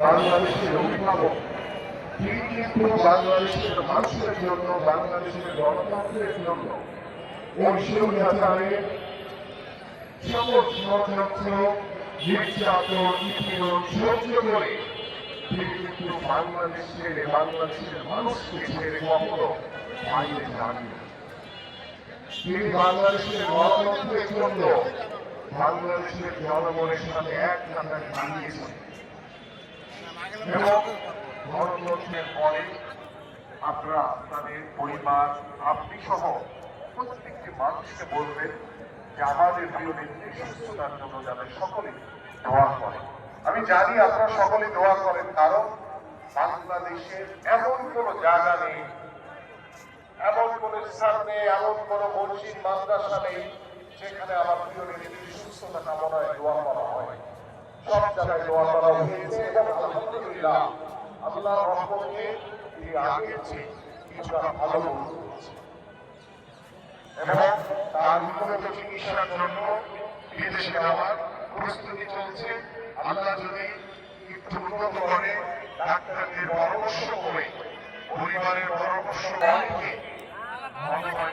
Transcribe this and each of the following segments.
বাংলাদেশের অভিভাবক, তিনি কিন্তু বাংলাদেশের মানুষের জন্য, বাংলাদেশের গণতন্ত্রের জন্য ওই স্বৈরাচারের সকল বাংলাদেশের মানুষকে ছেড়ে কখনো বাংলাদেশের গণতন্ত্রের জন্য জনগণের সাথে এক কাতারে দাঁড়িয়েছেন। এবং গণতন্ত্রের পরে আপনারা আপনাদের পরিবার আপনি সহ প্রত্যেকটি মানুষকে বলবেন যে আমাদের প্রিয় ব্যক্তি সুস্থতার জন্য যাতে সকলে দোয়া করে। আমি জানি আপনারা সকলে দোয়া করেন, কারণ বাংলাদেশের এমন কোনো জায়গা নেই, এমন কোন স্থান নেই, এমন কোন মসজিদ, মাদ্রাসা নেই, যেখানে আমার প্রিয় নেত্রীর সুস্থতা কামনায় দোয়া জায়গায় দোয়া করা হয়েছে। আলহামদুলিল্লাহ আল্লাহ রহমতে তিনি আগের কিছুটা ভালো এবং তার নিকট চিকিৎসার জন্য বিদেশে যাওয়ার প্রস্তুতি চলছে। আল্লাহ যদি একটু উন্নত করে, ডাক্তারদের পরামর্শ করে, পরিবারের পরামর্শ অনেকে ভগবান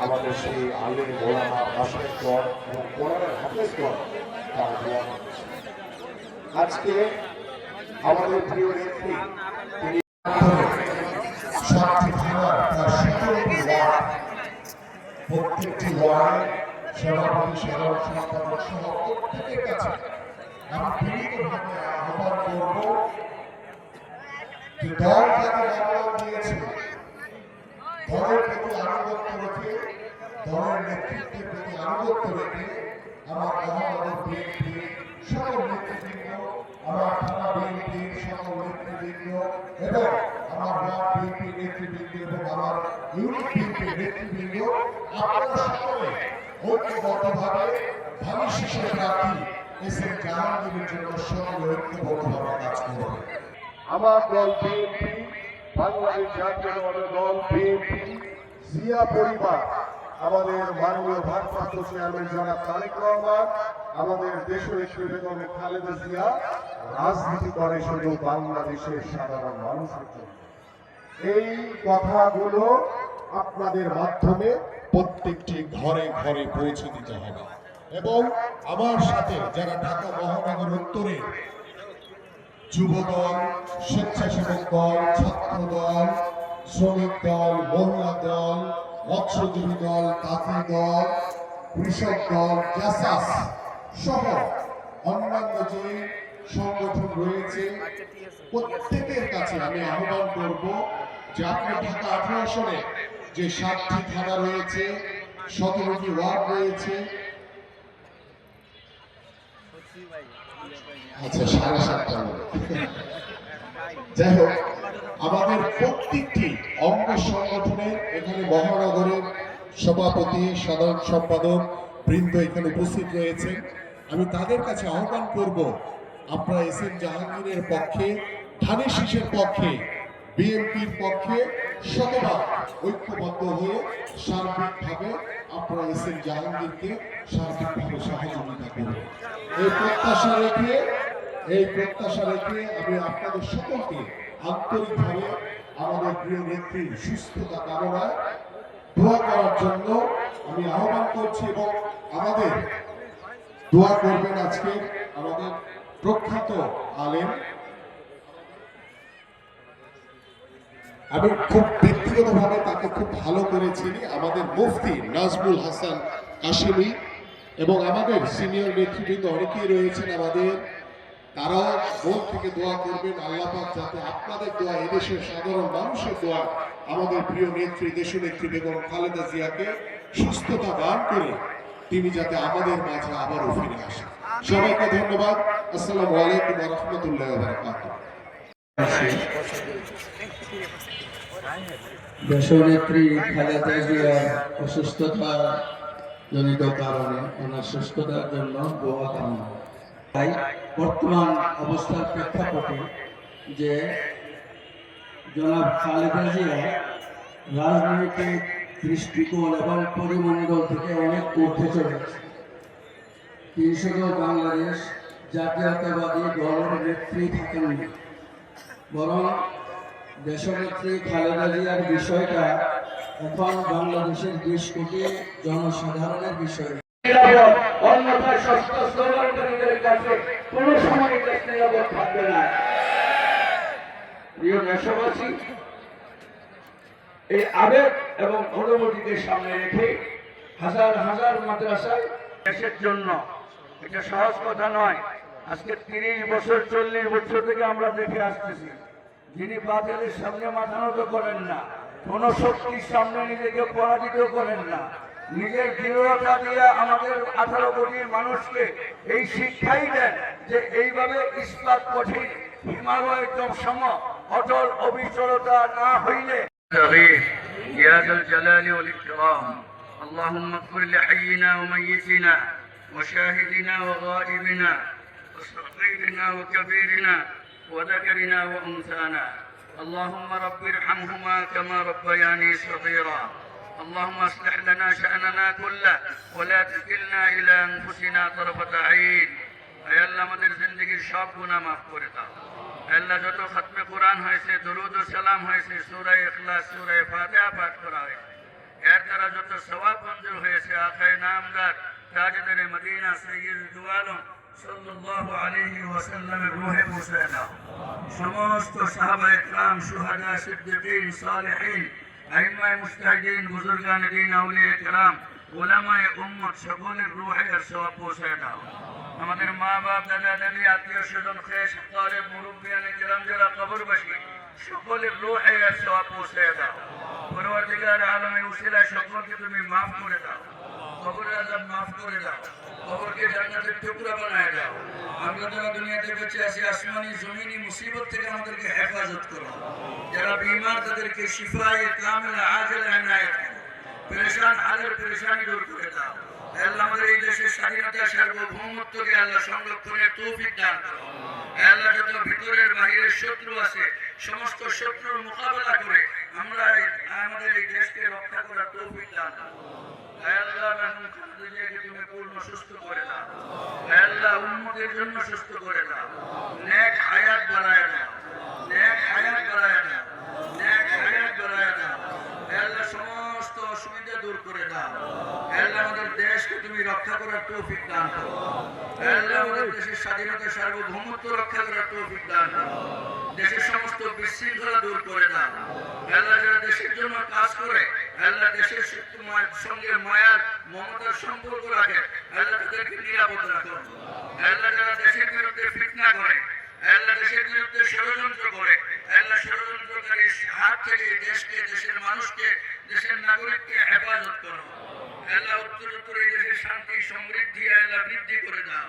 আমাদের সেই আলে মোলামা হাফেজগণ এবং কোরআনের হাফেজগণ তারা করছে আজকে আমাদের প্রিয় নেত্রী, তিনি প্রত্যেকটি ওয়ার্ডে সহ প্রত্যেকের কাছে আমি দিয়েছে দলের প্রতি আনুগত্য রেখে, দলের নেতৃত্বের প্রতি আনুগত্য রেখে আমার মহানগর বিএনপি সকল নেতৃবৃন্দ, আমার থানা বিএনপি সকল নেতৃবৃন্দ এবং আমার ওয়ার্ড বিএনপি নেতৃবৃন্দ এবং আমার ইউনিট বিএনপি নেতৃবৃন্দ, আপনারা সকলে ঐক্যবদ্ধভাবে ভালো শিশুর প্রার্থী এস এম জাহাঙ্গীরের জন্য সকলে ঐক্যবদ্ধভাবে কাজ করবে আমার দল বিএনপি বাংলাদেশ জাতীয়তাবাদী দল জিয়া পরিবার, আমাদের মাননীয় ভারপ্রাপ্ত চেয়ারম্যান জনাব তারেক রহমান, আমাদের দেশনেত্রী বেগম খালেদা জিয়া, রাজনীতি করে শুধু বাংলাদেশের সাধারণ মানুষের জন্য। এই কথাগুলো আপনাদের মাধ্যমে প্রত্যেকটি ঘরে ঘরে পৌঁছে দিতে হবে। এবং আমার সাথে যারা ঢাকা মহানগর উত্তরে যুব দল স্বেচ্ছাসেবক দল ছাত্র দল শ্রমিক দল, মহিলা দল, মৎস্যজীবী দল তাঁতি দল, কৃষক দল জাসাস সহ অন্যান্য যে সংগঠন রয়েছে, প্রত্যেকের কাছে আমি আহ্বান করব যে আপনি ঢাকা আঠারো আসনে যে সাতটি থানা রয়েছে, সতেরোটি ওয়ার্ড রয়েছে আচ্ছা সাড়ে সাতটা যাই হোক, আমাদের প্রত্যেকটি অঙ্গ এখানে মহানগরের সভাপতি, সাধারণ সম্পাদক বৃন্দ এখানে উপস্থিত রয়েছে। আমি তাদের কাছে আহ্বান করব, আপনারা এস এম জাহাঙ্গীরের পক্ষে, ধানের শীষের পক্ষে, বিএনপির পক্ষে শতভাগ ঐক্যবদ্ধ হয়ে সার্বিকভাবে আপনারা এস এম জাহাঙ্গীরকে সার্বিকভাবে সহযোগিতা করবেন এই প্রত্যাশা রেখে এই প্রত্যাশা রেখে আমি আপনাদের সকলকে আন্তরিকভাবে আমাদের প্রিয় নেত্রীর সুস্থতা কামনায় দোয়া করার জন্য আমি আহ্বান করছি এবং আমাদের দোয়া করবেন আজকে আমাদের প্রখ্যাত আলেম। আমি খুব ব্যক্তিগতভাবে তাকে খুব ভালো করে চিনি, আমাদের মুফতি নাজমুল হাসান কাশিমি এবং আমাদের সিনিয়র নেতৃবৃন্দ অনেকেই রয়েছেন আমাদের তারাও মন থেকে দোয়া করবেন, আল্লাহ পাক যাতে আপনাদের দোয়া, এদেশের সাধারণ মানুষের দোয়া আমাদের প্রিয় নেত্রী দেশ নেত্রী বেগম খালেদা জিয়াকে সুস্থতা দান করে তিনি যাতে আমাদের মাঝে আবারও ফিরে আসেন। সবাইকে ধন্যবাদ। আসসালামু আলাইকুম রহমতুল্লাহ দেশনেত্রী খালেদা জিয়ার অসুস্থতা জনিত কারণে ওনার সুস্থতার জন্য দোয়া কামনা তাই বর্তমান অবস্থার প্রেক্ষাপটে যে জনাব খালেদা জিয়া রাজনৈতিক দৃষ্টিকোণ এবং পরিমণ্ডল থেকে অনেক ঊর্ধ্বে চলে গেছে। তিনি শুধু বাংলাদেশ জাতীয়তাবাদী দলের নেত্রী থাকেননি বরং দেশনেত্রী খালেদা জিয়ার বিষয়টা এখন বাংলাদেশের বিশ কোটি জনসাধারণের বিষয় অন্যথায় সময় থাকবে না। প্রিয় দেশবাসী, এই আবেগ এবং সামনে রেখে হাজার হাজার মাদ্রাসায় দেশের জন্য, এটা সহজ কথা নয়, আজকে তিরিশ বছর, চল্লিশ বছর থেকে আমরা দেখে আসতেছি। যিনি বাতিলের সামনে মাথা নত করেন না, কোন শক্তির সামনে নিজেকে পরাজিত করেন না। নিজের দৃঢ়তা দিয়ে আমাদের আঠারো কোটির মানুষকে এই শিক্ষাই দেন যে এইভাবে ইস্পাত কঠিন হিমালয়ের সম অটল অবিচলতা না হইলে تغيث يا ذا الجلال والإكرام اللهم اغفر لحينا وميتنا وشاهدنا وغائبنا وصغيرنا وكبيرنا وذكرنا وأنثانا اللهم رب ارحمهما كما ربياني صغيرا اللهم اصلح لنا شأننا كله ولا تكلنا إلى أنفسنا طرفة عين আয় আল্লাহ আমাদের জিন্দগির সব গুণা মাফ করে দাও আয় আল্লাহ যত খতমে কোরআন হয়েছে দরুদ ও সালাম হয়েছে সুরায় ইখলাস সুরায় ফাতিহা পাঠ করা হয়েছে এর দ্বারা যত সওয়াব মঞ্জুর হয়েছে আখায় নামদার তাজদার মদিনা সৈয়দ দুয়ালম সাল্লাল্লাহু আলাইহি ওয়াসাল্লামের রূহে পৌঁছে দাও সমস্ত সাহাবা ইকরাম শুহাদা সিদ্দিকিন সালেহিন আইমায়ে মুস্তাহিদিন বুজুর্গান দিন আউলিয়া ইকরাম ওলামায়ে উম্মত, সকলের রূহে সওয়াব পৌঁছে দাও। আমাদের মা বাপ দাদা দাদি আত্মীয় স্বজন খেয়ে সকলে মুরব্বিয়ানে কিরাম, যারা কবরবাসী, সকলের রোহে সওয়াব পৌঁছে দাও। পরবর্তীকার আলমে উসিলায় সকলকে তুমি মাফ করে দাও। কবরের আজাব মাফ করে দাও। কবরকে জান্নাতের টুকরা বানায় দাও। আমরা যারা দুনিয়াতে বেঁচে আছি, আসমানি জমিনি মুসিবত থেকে আমাদেরকে হেফাজত করো। যারা বিমার, তাদেরকে শিফায়ে, কামিলা, আজল এনায়েত করো। পেরেশান, হালের পেরেশানি দূর করে দাও। আল্লাহ, আমাদের এই দেশের স্বাধীনতা, সার্বভৌমত্বকে আল্লাহ সংরক্ষণের তৌফিক দান করো। আল্লাহ, যত ভিতরের বাহিরের শত্রু আছে, সমস্ত শত্রুর মোকাবেলা করে আমরা আমাদের এই দেশকে রক্ষা করার তৌফিক দান করো। সমস্ত অসুবিধা দূর করে দাও আমাদের দেশকে তুমি রক্ষা করার তৌফিক দান আমাদের দেশের স্বাধীনতা সার্বভৌমত্ব রক্ষা করার তৌফিক দান দেশের সমস্ত বিশৃঙ্খলা দূর করে দাও দেশের জন্য কাজ করে আল্লাহ দেশের সঙ্গে মায়ার মমতার সম্পর্ক রাখে। আল্লাহ তাদেরকে নিরাপদ রাখো। আল্লাহ যারা দেশের বিরুদ্ধে ফিটনা করে। আল্লাহ দেশের বিরুদ্ধে ষড়যন্ত্র করে। আল্লাহ ষড়যন্ত্রকারীর হাত থেকে দেশকে, দেশের মানুষকে, দেশের নাগরিককে হেফাজত করো। আল্লাহ উত্তরোত্তর এই দেশের শান্তি, সমৃদ্ধি, আল্লাহ বৃদ্ধি করে দাও।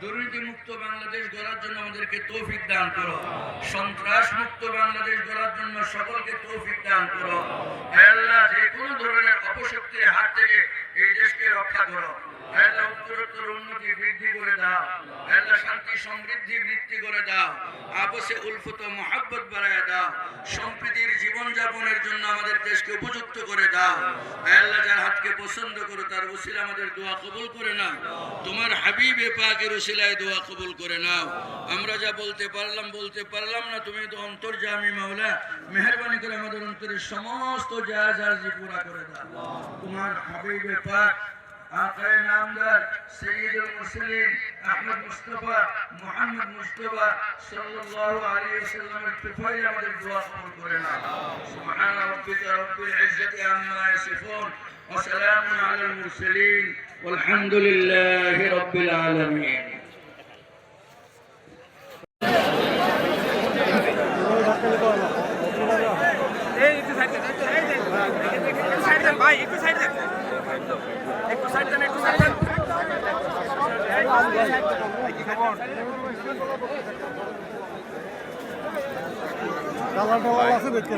দুর্নীতি মুক্ত বাংলাদেশ গড়ার জন্য আমাদেরকে তৌফিক দান করো। সন্ত্রাস মুক্ত বাংলাদেশ গড়ার জন্য সকলকে তৌফিক দান করো আল্লাহ যে কোনো ধরনের অপশক্তির হাত থেকে এই দেশকে রক্ষা করো আল্লাহ উত্তরোত্তর উন্নতি বৃদ্ধি করে দাও আল্লাহ শান্তি সমৃদ্ধি বৃদ্ধি করে দাও আপসে উলফত মহাব্বত বাড়ায় দাও সম্প্রীতির জীবন যাপনের জন্য আমাদের দেশকে উপযুক্ত করে দাও আল্লাহ যার হাতকে পছন্দ করো তার উসিলা আমাদের দোয়া কবুল করে নাও তোমার হাবিবে পাকের উসিলায় দোয়া কবুল করে নাও আমরা যা বলতে পারলাম বলতে পারলাম না তুমি তো অন্তর্জামী মাওলা মেহরবানি করে আমাদের অন্তরের সমস্ত জায়জ আর্জি পুরা করে দাও তোমার হাবিবে পাক আকায় নামদার সৈয়দ মুসলিম আহমদ মুস্তফা মোহাম্মদ মুস্তফা সাল্লাল্লাহু আলাইহি ওয়াসাল্লামের কৃপায় আমাদের দোয়া কবুল করে নাও সুবহান রাব্বিকা রব্বিল ইজ্জাতি আম্মা ইয়াসিফুন ওয়া সালামুন আলাল মুরসালিন والحمد لله رب العالمين এই একটু সাইড দেন একটু এই দেন একটু সাইড দেন ভাই একটু সাইড কালার টালার আছে দেখতে